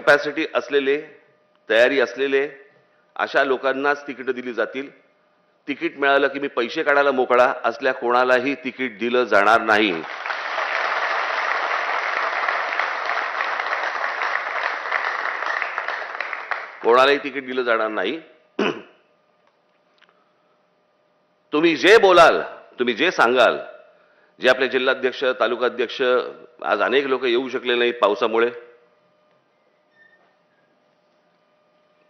Capacity असलेले तयारी असलेले अशा लोकांनाच तिकीटं दिली जातील. तिकीट मिळालं की मी पैसे काढायला मोकळा असल्या कोणालाही तिकीट दिलं जाणार नाही. कोणालाही तिकीट दिलं जाणार नाही. तुम्ही जे बोलाल तुम्ही जे सांगाल जे आपले जिल्हाध्यक्ष तालुकाध्यक्ष आज अनेक लोक येऊ शकले नाहीत पावसामुळे.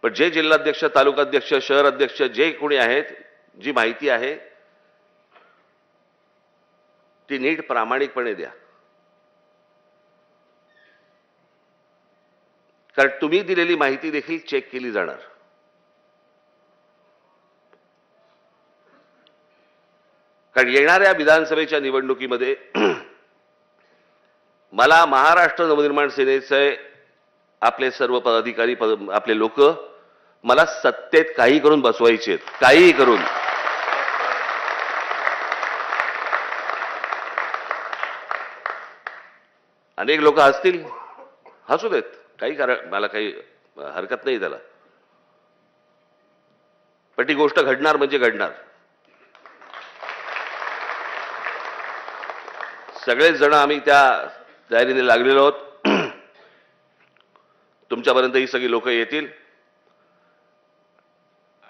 पण जे जिल्हाध्यक्ष तालुकाध्यक्ष शहर अध्यक्ष जे कोणी आहेत जी माहिती आहे ती नीट प्रामाणिकपणे द्या. कारण तुम्ही दिलेली माहिती देखील चेक केली जाणार. कारण येणाऱ्या विधानसभेच्या निवडणुकीमध्ये मला महाराष्ट्र नवनिर्माण सेनेचे आपले सर्व पदाधिकारी पद आपले लोक मला सत्तेत काही करून बसवायचे आहेत. काहीही करून. अनेक लोक हसतील. हसू देत. काही कारण मला काही हरकत नाही त्याला. पण ती गोष्ट घडणार म्हणजे घडणार. सगळेच जण आम्ही त्या तयारीने लागलेलो आहोत. तुमच्यापर्यंत ही सगळी लोक येतील.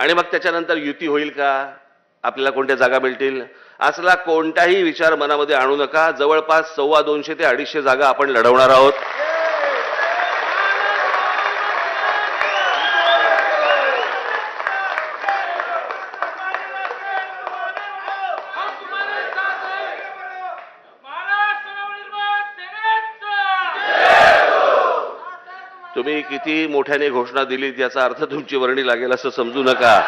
आणि मग त्याच्यानंतर युती होईल का? आपल्याला कोणत्या जागा मिळतील? असला कोणताही विचार मनामध्ये आणू नका. जवळपास सव्वा दोनशे ते अडीचशे जागा आपण लढवणार आहोत. तुम्ही किती मोठ्याने घोषणा दिली याचा अर्थ तुमची वर्णी लागेल असं समजू नका.